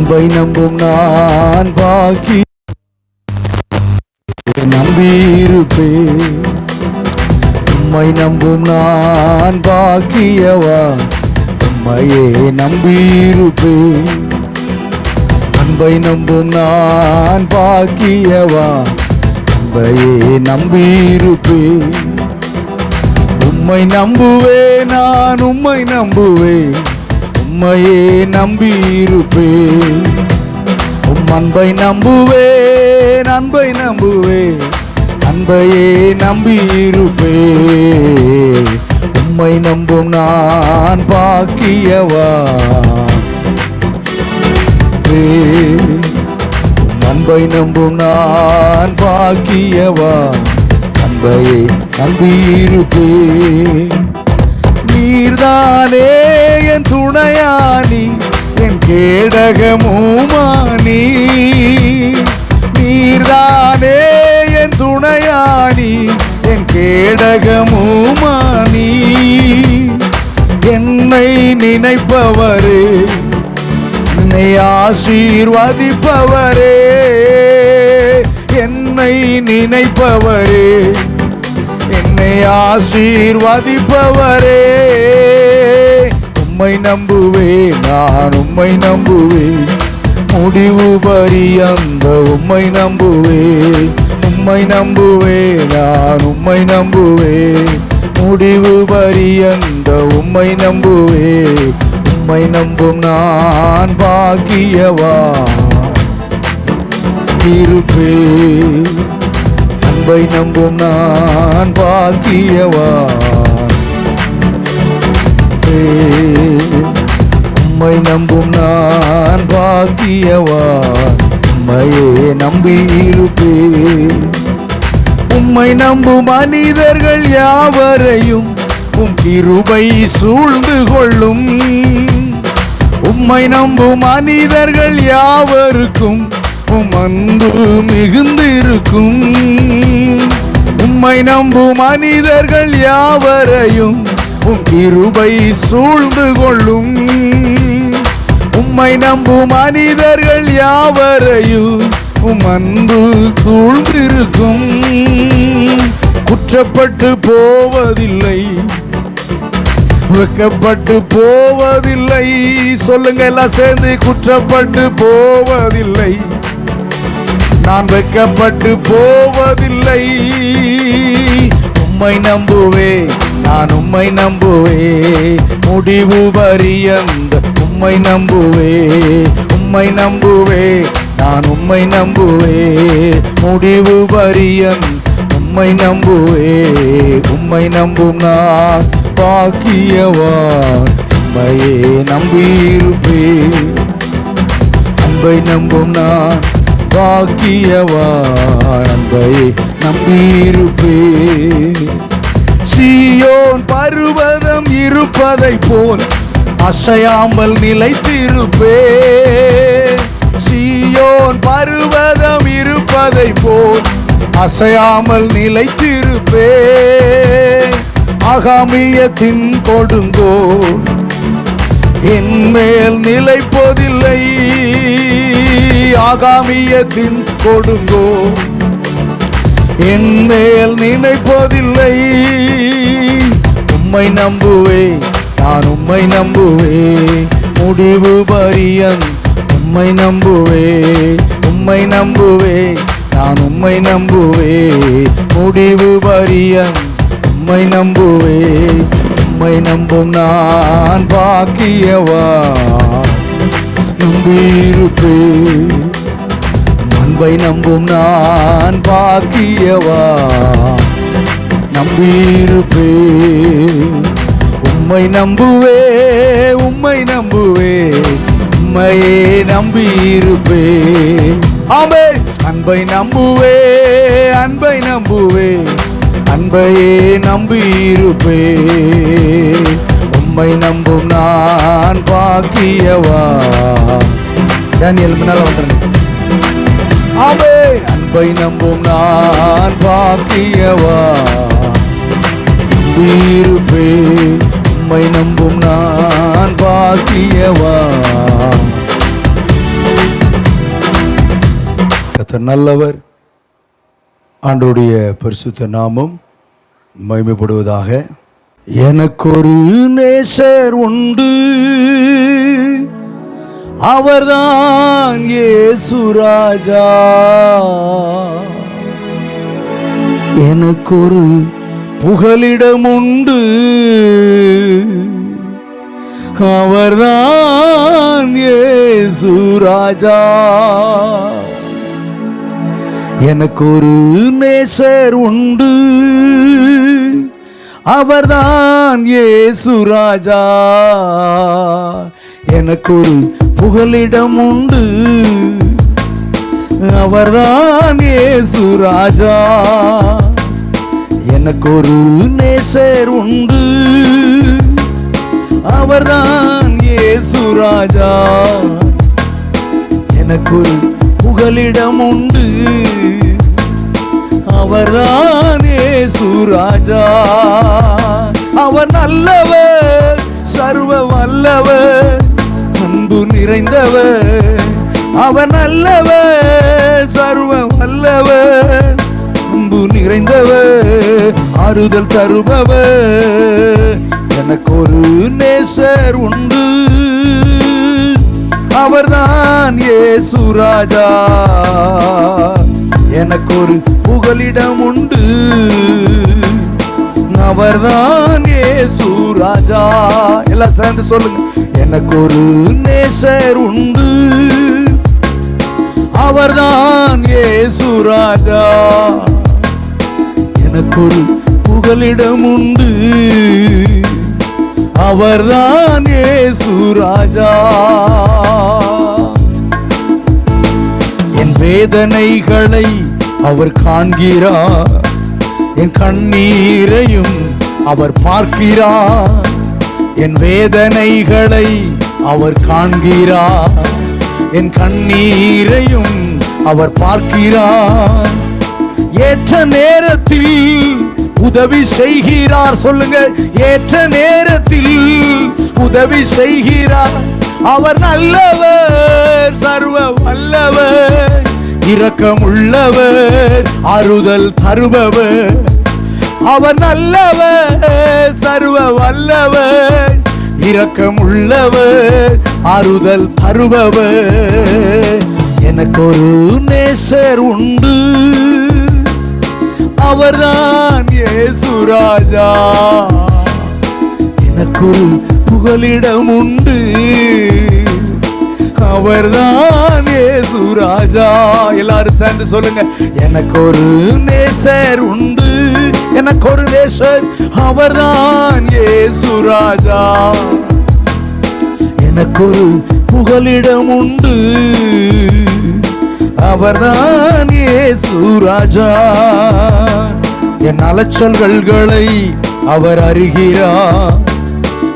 அன்பை நம்பும் நான் பாக்கி நம்பியிருப்பேன். உம்மை நம்பும் நான் பாக்கியவா? உம்மையே நம்பியிருப்பேன். அன்பை நம்பும் நான் பாக்கியவா? அன்பையே நம்பியிருப்பேன். உம்மை நம்புவே நான் உம்மை நம்புவேன். உம்மையே நம்பியிருப்பேன் உம் அன்பை நம்புவேன் அன்பை நம்புவேன் அன்பையே நம்பியிருப்பேன் உம்மை நம்பும் நான் பாக்கியவா? அன்பை நம்பும் நான் பாக்கியவா? அன்பையே நம்பியிருப்பேன் கேடகமுமானி நீர்தானே என் துணையானி என் கேடகமுமானி. என்னை நினைப்பவரே என்னை ஆசீர்வதிப்பவரே என்னை நினைப்பவரே என்னை ஆசீர்வதிப்பவரே. உம்மை நம்புவேன் நான் உம்மை நம்புவேன் முடிவு பரியந்த உம்மை நம்புவேன் உம்மை நம்புவேன் நான் உம்மை நம்புவேன் முடிவு பரியந்த உம்மை நம்புவேன் உம்மை நம்பும் நான் பாக்கியவா? இருப்பே அன்பை நம்பும் நான் பாக்கியவா? உம்மை நம்பும் நான் பாக்கியவா? உம்மையே நம்பி இருப்பே உம்மை நம்பும் மனிதர்கள் யாவரையும் உம் கிருபை சூழ்ந்து கொள்ளும். உம்மை நம்பும் மனிதர்கள் யாவருக்கும் உம் அன்பு மிகுந்திருக்கும். உம்மை நம்பும் மனிதர்கள் யாவரையும் உம் கிருபை சூழ்ந்து கொள்ளும். உம்மை நம்பும் மனிதர்கள் யாவரையும் உம் அன்பு சூழ்ந்திருக்கும். குற்றப்பட்டு போவதில்லை. வெக்கப்பட்டு போவதில்லை. சொல்லுங்க எல்லாம் சேர்ந்து குற்றப்பட்டு போவதில்லை. நான் வெக்கப்பட்டு போவதில்லை. உம்மை நம்புவேன். நான் உம்மை நம்புவே. முடிவு வரியந்த உம்மை நம்புவே. உம்மை நம்புவே நான் உம்மை நம்புவே. முடிவு பரியன் உம்மை நம்புவே. உம்மை நம்பும் நான் பாக்கியவா உம்மையே நம்பியிருப்பே அன்பை நம்பும் நான் பாக்கியவா அன்பை நம்பியிருப்பே சியோன் பருவதம் இருப்பதை போல் அசையாமல் நிலைத்திருப்பே சியோன் பருவதம் இருப்பதை போல் அசையாமல் நிலைத்திருப்பே அகாமியத்தின் கொடுங்கோ என் மேல் நிலைப்பதில்லை. ஆகாமியத்தின் கொடுங்கோ என் மேல் நினைப்பதில்லை. உம்மை நம்புவே நான் உம்மை நம்புவே. முடிவு பரியன் உம்மை நம்புவே. உம்மை நம்புவே நான் உம்மை நம்புவே. முடிவு பரியன் உம்மை நம்புவே. உம்மை நம்பும் நான் பாக்கியவா? நம்பியிருப்பேன். அன்பை நம்பும் நான் பாக்கியவா? நம்பியிருப்பே உம்மை நம்புவே உம்மை நம்புவே உம்மையே நம்பியிருப்பே. ஆமே அன்பை நம்புவே அன்பை நம்புவே அன்பையே நம்பியிருப்பே. உம்மை நம்பும் நான் பாக்கியவா? டேனியல் முன்னால் வந்துருங்க. அன்பை நம்பும் நான் பாக்கியவா? நம்பியிருப்பேன் உம்மை நம்பும் நான் பாக்கியவா? நல்லவர். ஆண்டோடைய பரிசுத்த நாமம் மகிமைப்படுவதாக. எனக்கொரு நேசர் உண்டு. அவர்தான் இயேசுராஜா எனக்கொரு புகலிடம் உண்டு அவர்தான் இயேசுராஜா எனக்கு ஒரு நேசர் உண்டு. அவர்தான் இயேசுராஜா எனக்கு ஒரு புகலிடம் உண்டு அவர்தான் ஏசு ராஜா. எனக்கு ஒரு நேசர் உண்டு. அவர்தான் ஏசு ராஜா. எனக்கு ஒரு புகலிடம் உண்டு அவர்தான் ஏசு ராஜா. அவர் நல்லவர் சர்வ வல்லவர். அன்பு நிறைந்தவர். அவர் நல்லவர் சர்வ வல்லவர். அன்பு நிறைந்தவர் ஆறுதல் தருபவர். எனக்கு ஒரு நேசர் உண்டு. அவர்தான் இயேசுராஜா எனக்கு ஒரு புகலிடம் உண்டு. அவர்தான் இயேசுராஜா எல்லாம் சேர்ந்து சொல்லுங்க. எனக்கு ஒரு நேசர் உண்டு அவர்தான் இயேசுராஜா எனக்கு ஒரு புகலிடம் உண்டு அவர்தான் இயேசுராஜா என் வேதனைகளை அவர் காண்கிறார். என் கண்ணீரையும் அவர் பார்க்கிறார். என் வேதனைகளை அவர் காண்கிறார். என் கண்ணீரையும் அவர் பார்க்கிறார். ஏற்ற நேரத்தில் உதவி செய்கிறார். சொல்லுங்க ஏற்ற நேரத்தில் உதவி செய்கிறார். அவர் நல்லவர் சர்வ வல்லவர் இரக்கமுள்ளவர் அறுதல் தருபவர். அவர் நல்லவர் சர்வ வல்லவர் இரக்கமுள்ளவர் ஆறுதல் தருபவர். எனக்கு ஒரு நேசர் உண்டு. அவர்தான் ராஜா. எனக்கு ஒரு புகலிடம் உண்டு. அவர்தான் ராஜா. எல்லாரும் சேர்ந்து சொல்லுங்க எனக்கு ஒரு நேசர் உண்டு. எனக்கு ஒரு நேசர் அவர்தான் இயேசுராஜா எனக்கு ஒரு புகலிடம் உண்டு. அவர்தான் இயேசுராஜா என் அலைச்சல்கள்களை அவர் அறிகிறார்.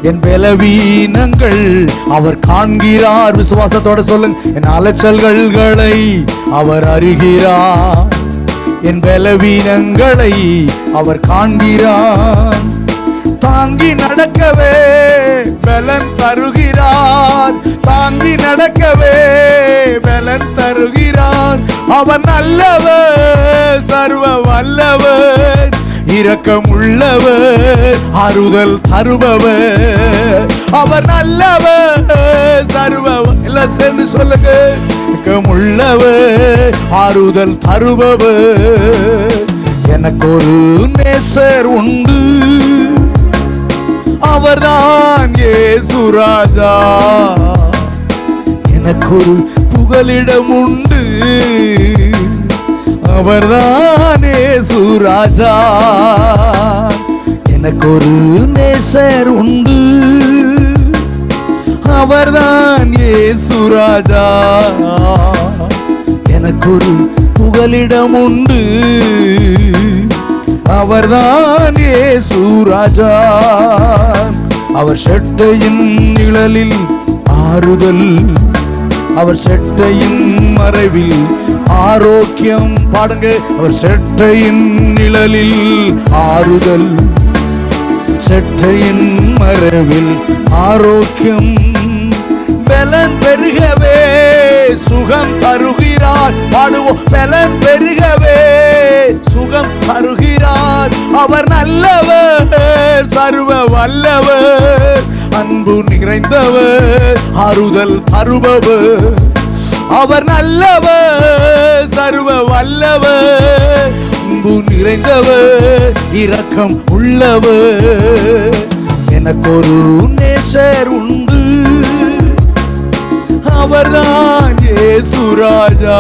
என் பலவீனங்கள் அவர் காண்கிறார். விசுவாசத்தோட சொல்லுங்க. என் அலைச்சல்கள்களை அவர் அறிகிறார். என் பலவீனங்களை அவர் காண்கிறார். தாங்கி நடக்கவே பலன் தருகிறார். தாங்கி நடக்கவே பலன் தருகிறார். அவர் நல்லவர் சர்வ வல்லவர் இரக்கம் உள்ளவர் ஆறுதல் தருபவர். அவர் நல்லவர் சர்வ எல்லாம் சேர்ந்து சொல்லுங்க. இரக்கம் ஆறுதல் தருபவர் எனக்கு ஒரு நேசர் உண்டு. அவர்தான் இயேசுராஜா எனக்கு ஒரு புகலிடம் உண்டு. அவர்தான் இயேசுராஜா எனக்கு ஒரு நேசர் உண்டு. அவர்தான் இயேசுராஜா எனக்கு ஒரு புகலிடம் உண்டு. அவர்தான் இயேசுராஜா அவர் செட்டையின் நிழலில் ஆறுதல். அவர் செட்டையின் மறைவில் ஆரோக்கியம். பாடுங்க அவர் செட்டையின் நிழலில் ஆறுதல். செட்டையின் மறைவில் ஆரோக்கியம். பலன் பெருகவே. சுகம் தருகிறார். பாடுவோம். பலன் பெருகவே. சுகம் தருகிறார். அவர் நல்லவர். சர்வ வல்லவர். அன்பு நிறைந்தவர். ஆறுதல் தருபவர். அவர் நல்லவர். சர்வ வல்லவர். அன்பு நிறைந்தவர். இரக்கம் உள்ளவர். எனக்கொரு நேசர் உண்டு. அவர்தான் ஏசுராஜா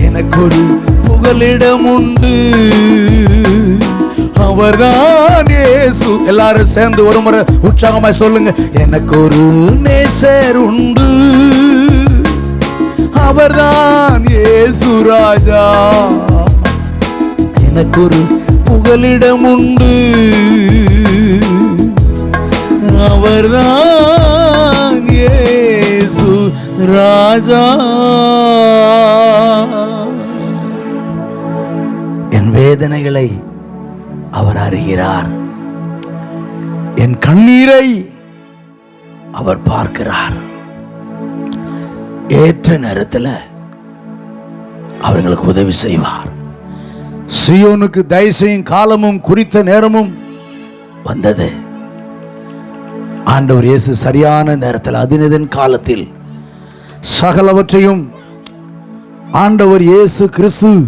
எனக்கொரு புகலிடம் உண்டு. அவர்தான் ஏசு எல்லாரும் சேர்ந்து ஒரு முறை உற்சாகமாய் சொல்லுங்க. எனக்கு ஒரு நேசர் உண்டு. அவர்தான் ஏசு ராஜா. எனக்கு ஒரு புகலிடம் உண்டு. அவர்தான் ராஜா. என் வேதனைகளை அவர் அறிகிறார். என் கண்ணீரை அவர் பார்க்கிறார். ஏற்ற நேரத்தில் அவர்களுக்கு உதவி செய்வார். சியோனுக்கு தயசையும் காலமும் குறித்த நேரமும் வந்தது. ஆண்டவர் இயேசு சரியான நேரத்தில் அதினதன் காலத்தில் சகலவற்றையும் ஆண்டவர் இயேசு கிறிஸ்து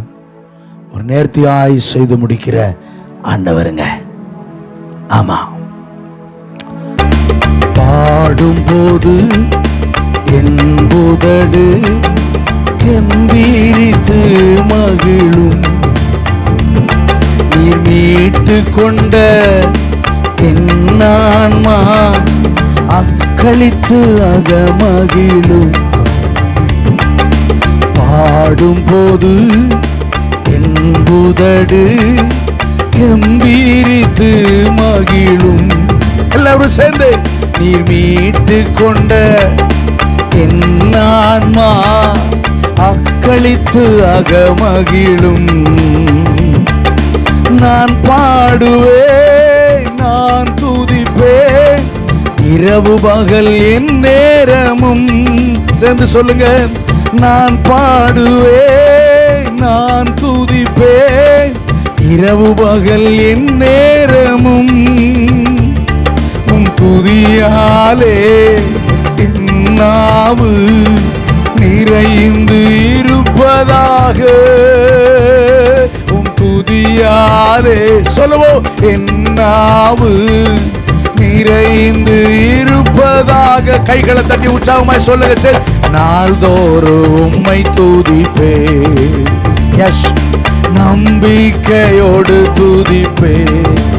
ஒரு நேர்த்தியாய் செய்து முடிக்கிற ஆண்டவருங்க. ஆமா. பாடும்போது என் புதடு கம்பீரித்து மகிழும். நீ மீட்டு கொண்ட என் ஆன்மா அக்களித்து அகமகிழும். பாடும்போது என் புதடு கம்பீரித்து மகிழும். எல்லாரும் சேர்ந்து நீர் மீட்டு கொண்ட என் ஆன்மா அக்களித்து அகமகிழும் நான் பாடுவேன் நான் துதிப்பேன். இரவு பகல் என் நேரமும். சேர்ந்து சொல்லுங்க நான் பாடுவேன் நான் துதிப்பேன். இரவு பகல் என் நேரமும் உன் துதியாலே நாவு நிறைந்து இருப்பதாக. உன் துதியாலே சொல்லுவோம் என் நாவு நிறைந்து இருப்பதாக. கைகளை தட்டி உற்சாகமாய் சொல்லுங்க சரி நாள்தோறும் உம்மை துதிப்பே எஸ் நம்பிக்கையோடு துதிப்பே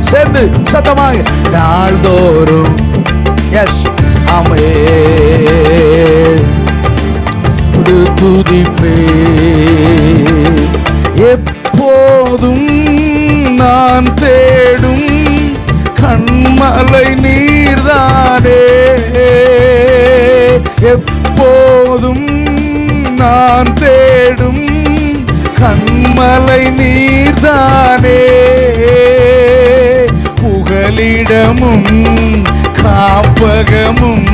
சேர்ந்து சத்தமாக நாள்தோறும். எஸ் அமே உடு துதிப்பே எப்போதும் நான் தேடும் கண்மலை நீர்தானே. போதும் நான் தேடும் கண்மலை நீர்தானே. புகலிடமும் காப்பகமும்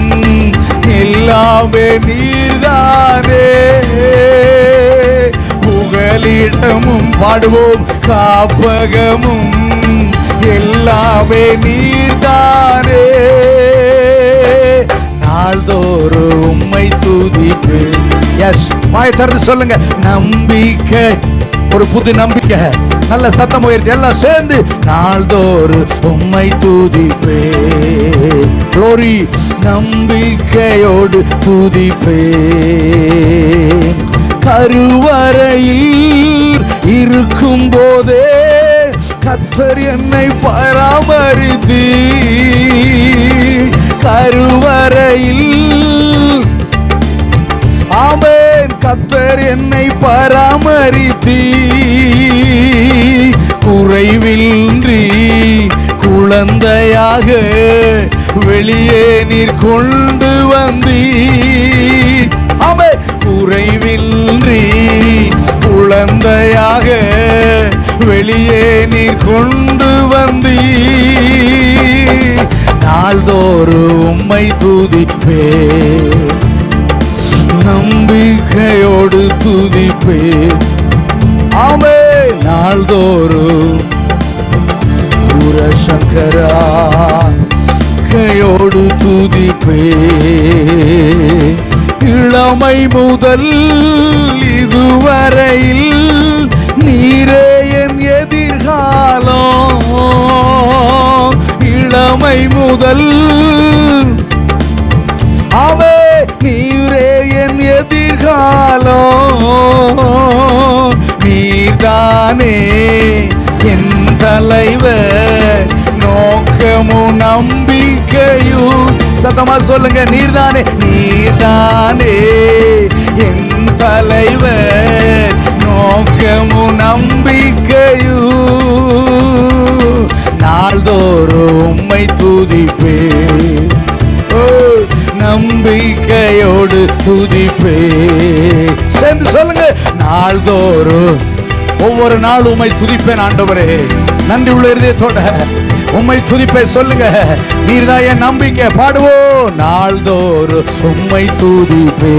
எல்லாமே நீர்தானே. புகலிடமும் பாடுவோம் காப்பகமும் எல்லாமே நீர்தானே. நாள்தோறும் உம்மை துதிப்பு எஸ் வாய் திறந்து சொல்லுங்க. நம்பிக்கை. ஒரு புது நம்பிக்கை. நல்ல சத்தம் உயர்த்தி எல்லாம் சேர்ந்து நாள்தோறும் உம்மை துதிப்பே. குளோரி நம்பிக்கையோடு துதிப்பே. கருவறையில் இருக்கும் போதே கத்தர் என்னை பராமரித்து கருவறையில். ஆமேன் கத்தர் என்னை பராமரித்து குறைவின்றி குழந்தையாக வெளியே நீர் கொண்டு வந்தீ. அவை குறைவின்றி குழந்தையாக வெளியே நீர் கொண்டு வந்தீ நாள்தோறும் உம்மை துதிப்பே. நம்பிக்கையோடு துதிப்பே. ஆமே நாள்தோறும் சங்கரா கையோடு துதிப்பே. இளமை முதல் இதுவரையில் காலம் இளமை முதல். அவே நீரே என் எதிர்காலம் நீர்தானே என் தலைவர். நோக்கமும் நம்பிக்கையும் சத்தமா சொல்லுங்க நீர்தானே நீர்தானே என் தலைவர். நோக்கமும் நம்பிக்கையும் நாள்தோறும் உம்மை துதிப்பே ஓ, நம்பிக்கையோடு துதிப்பே சென்று சொல்லுங்க நாள்தோறும் ஒவ்வொரு நாள் உம்மை துதிப்பேன் ஆண்டவரே. நன்றி உள்ள இருதயத்தோட உம்மை துதிப்பை சொல்லுங்க. நீர்தான் என் நம்பிக்கை. பாடுவோம். நாள்தோறும் உம்மை துதிப்பே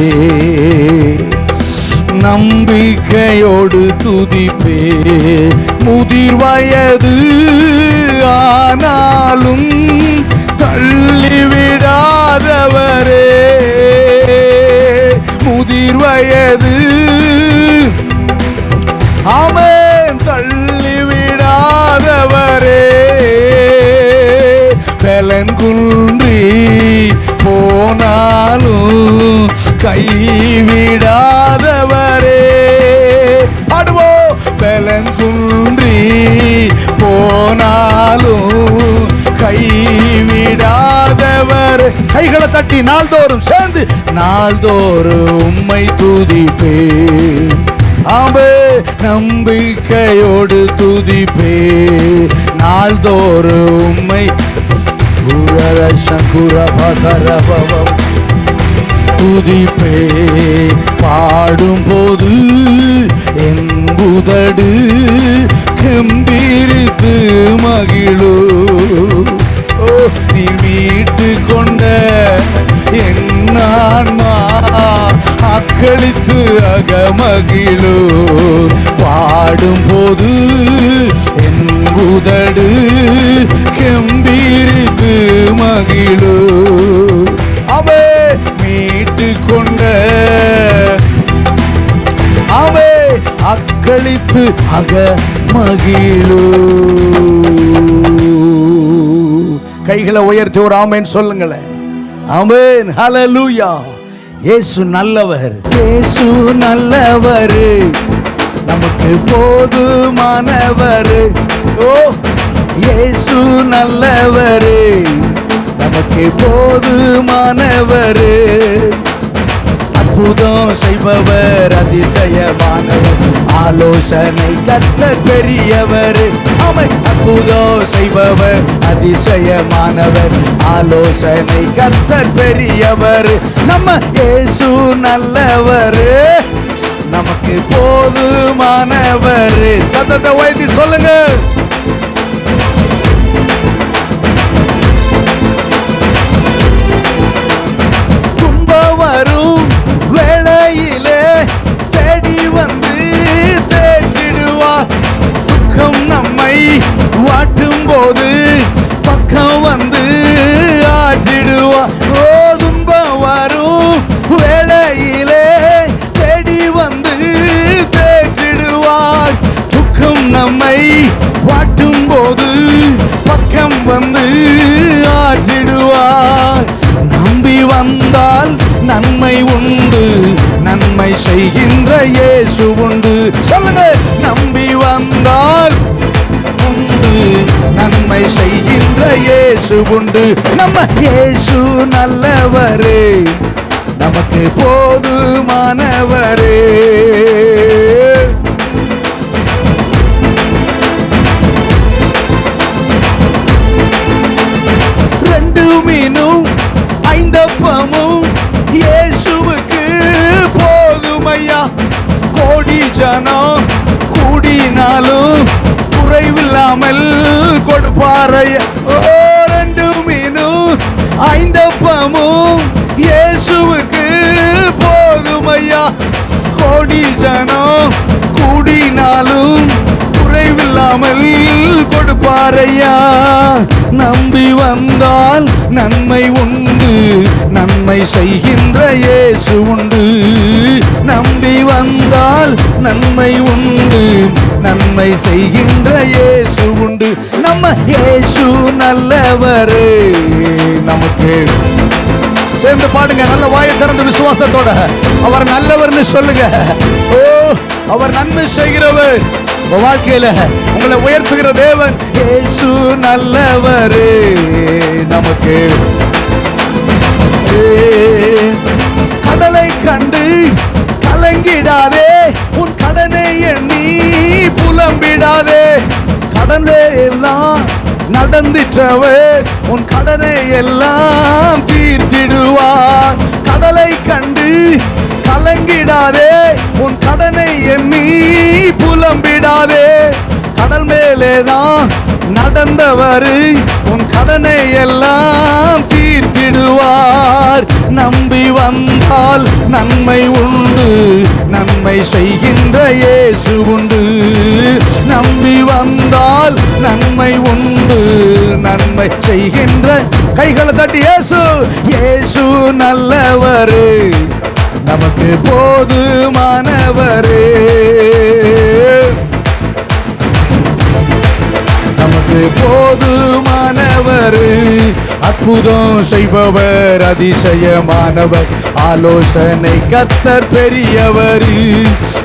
நம்பிக்கையோடு துதிப்பே. முதிர் வயது ஆனாலும் தள்ளிவிடாதவரே முதிர் வயது அவன் தள்ளிவிடாதவரே பலங்குன்றி போனாலும் கைவிட போனாலும் கைவிடாதவர். கைகளை தட்டி நாள்தோறும் சேர்ந்து நாள்தோறும் உம்மை துதிப்பே ஆம்பே நம்பிக்கையோடு துதிப்பே நாள்தோறும் உம்மை குரர சங்குர பகரபவம் துதிப்பே பாடும்போது என் புதடு கம்பீரித்து மகிழோ. ஓ நீ மீட்டு கொண்ட என் அக்களித்து அகமகிழோ. பாடும் போது என் உதடு கம்பீரித்து மகிழோ. அவே மீட்டு கொண்ட அவே அக்களித்து அக மகிழோ. கைகளை உயர்த்தி ஒரு ஆமேன் சொல்லுங்களேன். ஆமேன். ஹலலூயா இயேசு நல்லவர். இயேசு நல்லவர். நமக்கு போதுமானவர். ஓ இயேசு நல்லவர். நமக்கு போதுமானவர். அற்புதம் செய்பவர் அதிசயமானவர். ஆலோசனை கத்த பெரியவர் அவர் அற்புதம் செய்பவர் அதிசயமானவர். ஆலோசனை கத்த பெரியவர் நம்ம இயேசு நல்லவர். நமக்கு போதுமானவர். சத்தத்தை வைத்தி சொல்லுங்க. நம்மை வாட்டும் போது பக்கம் வந்து ஆட்டிடுவா ஓ துன்பம் வரும் வேளையிலே தேடி வந்து தேற்றிடுவார் துக்கம் நம்மை வாட்டும் போது பக்கம் வந்து ஆற்றிடுவார் நம்பி வந்தால் நன்மை உண்டு நன்மை செய்கின்ற இயேசு உண்டு. சொல்லுங்க நம்பி வந்தால் நன்மை செய்கின்ற இயேசு உண்டு. நம்ம இயேசு நல்லவரே. நமக்கு போதுமானவரே. ரெண்டு மீனும் ஐந்தப்பமும் இயேசுவுக்கு போதுமையா? கோடி ஜனம் கூடினாலும் குறைவில்லாமல் கொடுப்பாரையா. ஓ ரெண்டு மீனும் ஐந்தப்பமும் இயேசுவுக்கு கோடி ஜனம் கூடினாலும் குறைவில்லாமல் கொடுப்பாரையா? நம்பி வந்தால் நன்மை உண்டு நன்மை செய்கின்ற இயேசு உண்டு. நம்பி வந்தால் நன்மை உண்டு. நன்மை செய்கின்ற இயேசு உண்டு. நம்ம இயேசு நல்லவர் நமக்கு. சேர்ந்து பாடுங்க நல்ல வாயை திறந்து விசுவாசத்தோட. அவர் நல்லவர்னு சொல்லுங்க. ஓ அவர் நன்மை செய்கிறவர். வாழ்க்கையில உங்களை உயர்த்துகிற தேவன் இயேசு நல்லவர் நமக்கு. ஏ, கடலை கண்டு கலங்கிடாதே உன் கடனை எண்ணி புலம்பிடாதே. கடலே எல்லாம் நடந்திட்டவர் உன் கடனை எல்லாம் தீர்த்திடுவார். கடலை கண்டு கலங்கிடாதே உன் கடனை எண்ணி புலம்பிடாதே. கடல் மேலே தான் நடந்தவர் உன் கடனை எல்லாம் தீர்த்திடுவார். நம்பி வந்தால் நன்மை உண்டு. நன்மை செய்கின்ற இயேசு உண்டு. நம்பி வந்தால் நன்மை உண்டு. நன்மை செய்கின்ற கைகளை தட்டி இயேசு இயேசு நல்லவர். நமக்கு போதுமானவரே. எனக்கு போதுமானவர் அற்புதம் செய்பவர் அதிசயமானவர். ஆலோசனை கத்தர் பெரியவர்.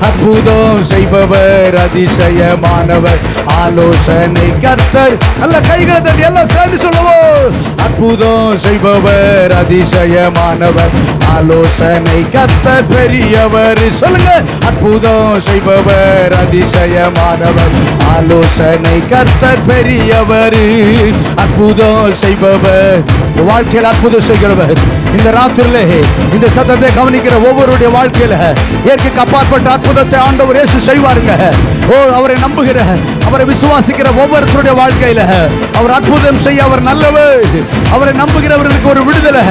அற்புதம் செய்பவர் அதிசயமானவர். ஆலோசனை கர்த்தர். நல்ல கைகளை தட்டி எல்லாம் சேர்ந்து சொல்லுவோம். அற்புதம் செய்பவர் அதிசயமானவர். ஆலோசனை கர்த்தர் பெரியவர். சொல்லுங்க. அற்புதம் செய்பவர் அதிசயமானவர். ஆலோசனை கர்த்தர் பெரியவர். அற்புதம் செய்பவர். வாழ்க்கையில் அற்புதம் செய்கிறவர். இந்த ராத்திரிலே இந்த சத்தத்தை கவனிக்கிற ஒவ்வொருடைய வாழ்க்கையில இயற்கைக்கு அப்பாற்பட்ட அற்புதத்தை ஆண்டவர் இயேசு செய்வாருங்க. ஓ அவரை நம்புகிற அவரை விசுவாசிக்கிற ஒவ்வொருத்தருடைய வாழ்க்கையில அவர் அற்புதம் செய்ய அவர் நல்லவர். அவரை நம்புகிறவர்களுக்கு ஒரு விடுதலை.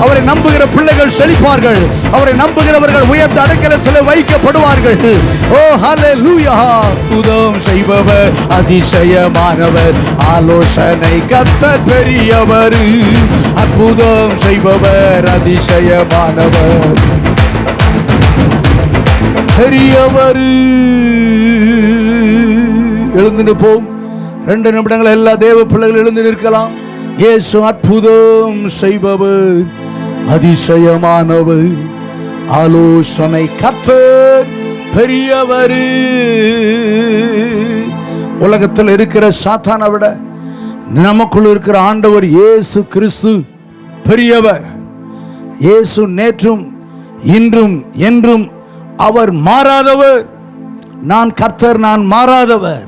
அவரை நம்புகிற பிள்ளைகள் செழிப்பார்கள். அவரை நம்புகிறவர்கள் உயர்ந்த அடைக்கலத்தில் வைக்கப்படுவார்கள். ஓ ஹalleluya அற்புதம் செய்பவர் அதிசயமானவர் ஆலோசனை கத்த பெரியவர். அற்புதம் செய்பவர் அதிசயமானவர். பெரியவர். எழுந்து நிற்போம் ரெண்டு நிமிடங்கள் எல்லா தேவ பிள்ளைகள் எழுந்து நிற்கலாம். இயேசு அற்புதம் செய்பவர் அதிசயமானவர். ஆலோசனை கத்தர் பெரியவர். உலகத்தில் இருக்கிற சாத்தானை விட நமக்குள் இருக்கிற ஆண்டவர் இயேசு கிறிஸ்து பெரியவர். இயேசு நேற்றும் இன்றும் என்றும் அவர் மாறாதவர். நான் கர்த்தர் நான் மாறாதவர்.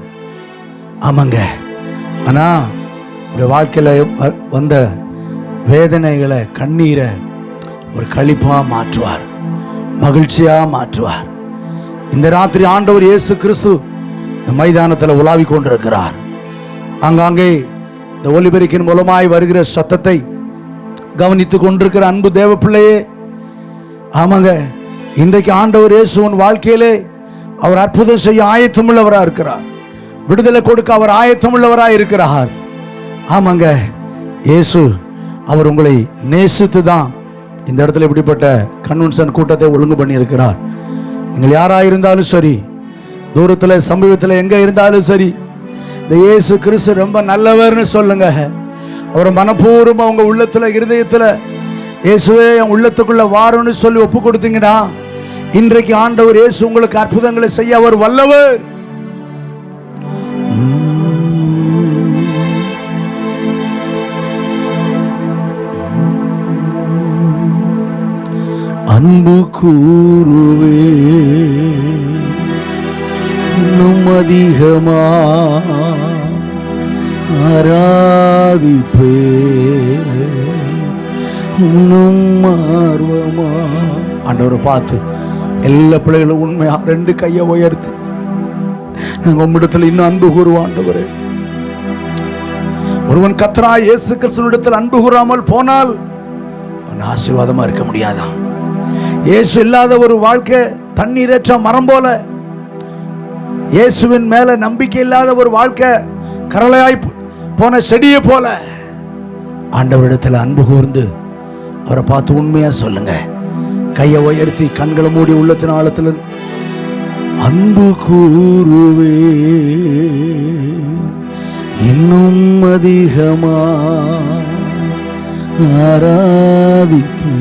ஆமாங்க. ஆனா இந்த வாழ்க்கையில வ- வந்த வேதனைகளை கண்ணீரை ஒரு களிப்பா மாற்றுவார். மகிழ்ச்சியா மாற்றுவார். இந்த ராத்திரி ஆண்டவர் இயேசு கிறிஸ்து இந்த மைதானத்தில் உலாவி கொண்டிருக்கிறார். அங்காங்கே இந்த ஒலிபெருக்கின் மூலமாய் வருகிற சத்தத்தை கவனித்து கொண்டிருக்கிற அன்பு தேவ பிள்ளையே ஆமாங்க இன்றைக்கு ஆண்டவர் இயேசு உன் வாழ்க்கையிலே அவர் அற்புதம் செய்ய ஆயத்தமுள்ளவராக இருக்கிறார். விடுதலை கொடுக்க அவர் ஆயத்தமுள்ளவராக இருக்கிறார். ஆமாங்க இயேசு அவர் உங்களை நேசித்து தான் இந்த இடத்துல இப்படிப்பட்ட கன்வென்ஷன் கூட்டத்தை ஒழுங்கு பண்ணியிருக்கிறார். நீங்கள் யாராக இருந்தாலும் சரி தூரத்தில் சமீபத்தில் எங்கே இருந்தாலும் சரி இந்த இயேசு கிறிஸ்து ரொம்ப நல்லவர்னு சொல்லுங்க. அவர் மனப்பூர்வமாக உங்க உள்ளத்துல இருதயத்தில் இயேசுவே என் உள்ளத்துக்குள்ள வாரோன்னு சொல்லி ஒப்பு கொடுத்தீங்கன்னா இன்றைக்கு ஆண்டவர் இயேசு உங்களுக்கு அற்புதங்களை செய்ய அவர் வல்லவர். அன்பு கூறுவே. இன்னும் அதிகமா ஆராதிப்பே. இன்னும் ஆர்வமா. ஆண்டவரை பார்த்து. எல்லா பிள்ளைகளும் உண்மையா? ரெண்டு கையை உயர்த்து. நாங்கள் உம்மிடத்தில் இன்னும் அன்பு கூறுவோம் ஒருவன் கத்ரா இயேசு கிறிஸ்துவிடத்தில் அன்பு கூறாமல் போனால் அவன் ஆசீர்வாதமா இருக்க முடியாதான் இயேசு இல்லாத ஒரு வாழ்க்கை தண்ணீரற்ற மரம் போல. இயேசுவின் மேல நம்பிக்கை இல்லாத ஒரு வாழ்க்கை கரளையாய் போன செடியை போல. ஆண்டவரிடத்தில் அன்பு கூர்ந்து அவரை பார்த்து உண்மையா சொல்லுங்க. கையை உயர்த்தி கண்களை மூடி உள்ளத்தின் ஆழத்தில் அன்பு கூறுவே. இன்னும் அதிகமா ஆராதிப்பே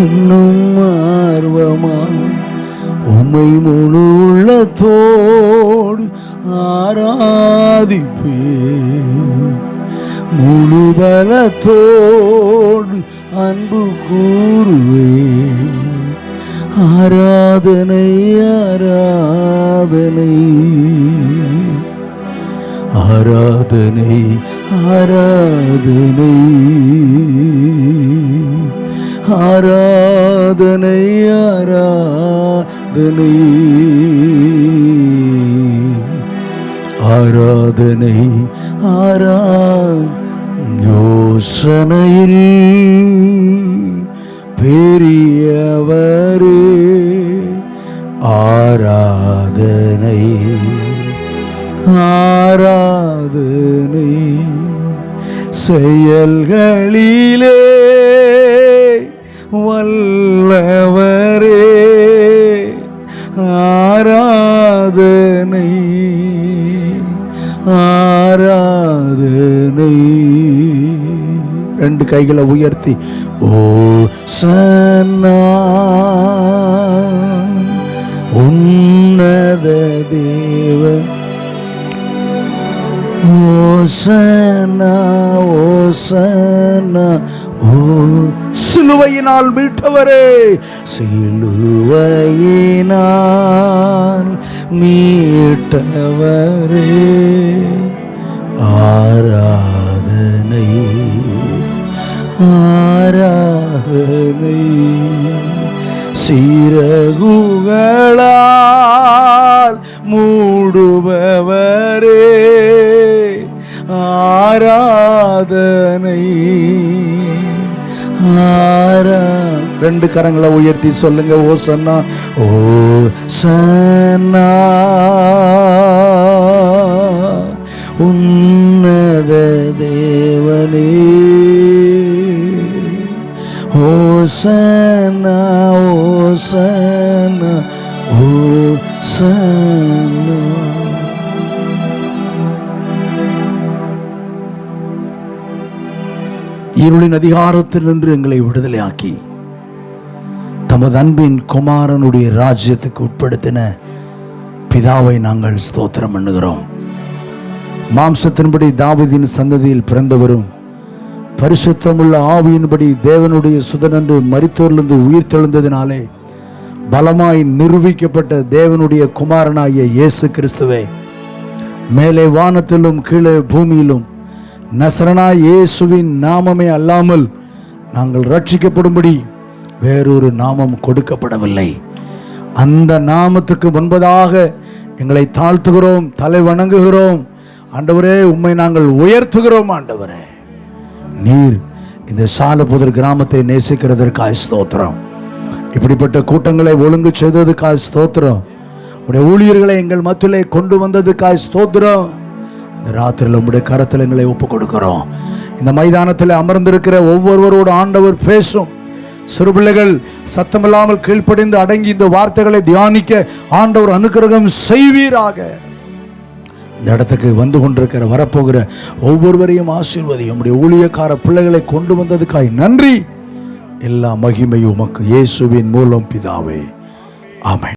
இன்னும் ஆர்வமா உம்மை முழு உள்ளத்தோடு ஆராதிப்பே முழு பலத்தோடு அன்பு கூறுவே ஆராதனை ஆராதனை. ஆராதனை ஆராதனை. ஆராதனை ஆராதனை. ஆராதனை ஆரா யோசனையில் பெரியவரே ஆராதனை ஆராதனை. செயல்களிலே வல்லவரே ஆராதனை ஆராதனை. ரெண்டு கைகளை உயர்த்தி ஓ சன்னா உன்னத தேவன். ஓசனா ஓசனா ஓ சிலுவையினால் மீட்டவரே. சிலுவையினால் மீட்டவரே. ஆராதனை ஆராதனை. சிறகுகளால் மூடுபவரே. ஆராதனை. ரெண்டு கரங்களை உயர்த்தி சொல்லுங்க ஓ சன்னா. ஓ சன்னா. உன்னத தேவனே. சா ஓ ச இருளின் அதிகாரத்தில் நின்று எங்களை விடுதலையாக்கி தமது அன்பின் குமாரனுடைய ராஜ்யத்துக்கு உட்படுத்தின பிதாவை நாங்கள் ஸ்தோத்திரம் பண்ணுகிறோம். மாம்சத்தின்படி தாவதியின் சந்ததியில் பிறந்தவரும் பரிசுத்தமுள்ள ஆவியின்படி தேவனுடைய சுதனன்று மரித்தோர்லிருந்து உயிர் தெழுந்ததினாலே பலமாய் நிரூபிக்கப்பட்ட தேவனுடைய குமாரனாகிய இயேசு கிறிஸ்துவே மேலே வானத்திலும் கீழே பூமியிலும் நசரனா இயேசுவின் நாமமே அல்லாமல் நாங்கள் ரட்சிக்கப்படும்படி வேறொரு நாமம் கொடுக்கப்படவில்லை. அந்த நாமத்துக்கு முன்பதாக எங்களை தாழ்த்துகிறோம் தலை வணங்குகிறோம். ஆண்டவரே உம்மை நாங்கள் உயர்த்துகிறோம் ஆண்டவரே. நீர் இந்த சாலப்புதர் கிராமத்தை நேசிக்கிறதற்காக ஸ்தோத்திரம். இப்படிப்பட்ட கூட்டங்களை ஒழுங்கு செய்ததுக்காக ஸ்தோத்திரம். உடைய ஊழியர்களை எங்கள் மத்தியிலே கொண்டு வந்ததுக்காக ஸ்தோத்திரம். இந்த ராத்திரியில் உங்களுடைய கரத்தில் எங்களை ஒப்பு கொடுக்கிறோம் இந்த மைதானத்தில் அமர்ந்திருக்கிற ஒவ்வொருவரோடு ஆண்டவர் பேசும். சிறுபிள்ளைகள் சத்தமில்லாமல் கீழ்ப்படிந்து அடங்கி இந்த வார்த்தைகளை தியானிக்க ஆண்டவர் அனுக்கிரகம் செய்வீராக. இந்த இடத்துக்கு வந்து கொண்டிருக்கிற வரப்போகிற ஒவ்வொருவரையும் ஆசீர்வதி உம்முடைய ஊழியக்கார பிள்ளைகளை கொண்டு வந்ததுக்காய் நன்றி. எல்லா மகிமையும் உமக்கு இயேசுவின் மூலம் பிதாவே. ஆமை